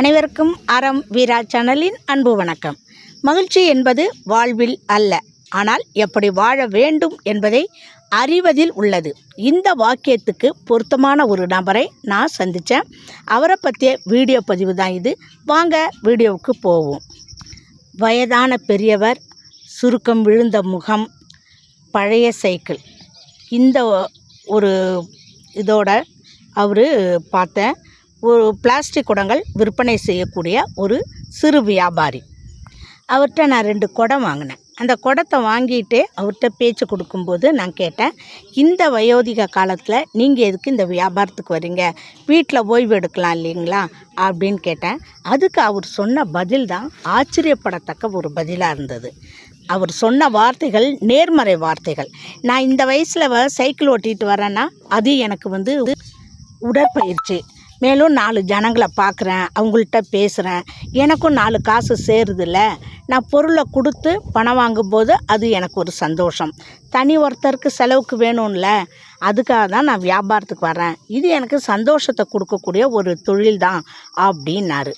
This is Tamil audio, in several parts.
அனைவருக்கும் அறம் வீரா சேனலின் அன்பு வணக்கம். மகிழ்ச்சி என்பது வாழ்வில் அல்ல ஆனால் எப்படி வாழ வேண்டும் என்பதை அறிவதில் உள்ளது. இந்த வாக்கியத்துக்கு பொருத்தமான ஒரு நபரை நான் சந்தித்தேன். அவரை பற்றிய வீடியோ பதிவு தான் இது. வாங்க வீடியோவுக்கு போவோம். வயதான பெரியவர் சுருக்கம் விழுந்த முகம் பழைய சைக்கிள். இந்த ஒரு இதோட அவர் பார்த்தேன். ஒரு பிளாஸ்டிக் குடங்கள் விற்பனை செய்யக்கூடிய ஒரு சிறு வியாபாரி. அவர்கிட்ட நான் ரெண்டு குடம் வாங்கினேன். அந்த குடத்தை வாங்கிட்டு அவர்கிட்ட பேச்சு கொடுக்கும்போது நான் கேட்டேன் இந்த வயோதிக காலத்தில் நீங்கள் எதுக்கு இந்த வியாபாரத்துக்கு வரீங்க? வீட்டில் ஓய்வு எடுக்கலாம் இல்லைங்களா? அப்படின்னு கேட்டேன். அதுக்கு அவர் சொன்ன பதில் தான் ஆச்சரியப்படத்தக்க ஒரு பதிலாக இருந்தது. அவர் சொன்ன வார்த்தைகள் நேர்மறை வார்த்தைகள். நான் இந்த வயசில் சைக்கிள் ஓட்டிகிட்டு வரேன்னா அது எனக்கு வந்து உடற்பயிற்சி. மேலும் நாலு ஜனங்களை பார்க்குறேன் அவங்கள்ட்ட பேசுகிறேன் எனக்கும் நாலு காசு சேருதில்ல. நான் பொருளை கொடுத்து பணம் வாங்கும்போது அது எனக்கு ஒரு சந்தோஷம். தனி ஒருத்தருக்கு செலவுக்கு வேணும்ல அதுக்காக தான் நான் வியாபாரத்துக்கு வரேன் இது எனக்கு சந்தோஷத்தை கொடுக்கக்கூடிய ஒரு தொழில் தான் அப்படின்னாரு.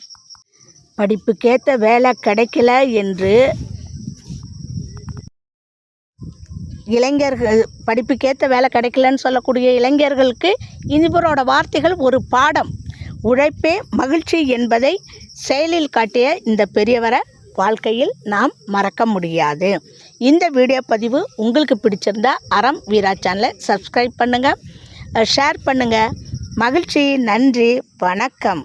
படிப்புக்கேற்ற வேலை கிடைக்கல என்று இளைஞர்கள் படிப்புக்கேற்ற வேலை கிடைக்கலன்னு சொல்லக்கூடிய இளைஞர்களுக்கு இனிவரோட வார்த்தைகள் ஒரு பாடம். உழைப்பே மகிழ்ச்சி என்பதை செயலில் காட்டிய இந்த பெரியவரை வாழ்க்கையில் நாம் மறக்க முடியாது. இந்த வீடியோ பதிவு உங்களுக்கு பிடிச்சிருந்தா அறம் வீரா சேனலை சப்ஸ்கிரைப் பண்ணுங்கள் ஷேர் பண்ணுங்கள் மகிழ்ச்சி நன்றி வணக்கம்.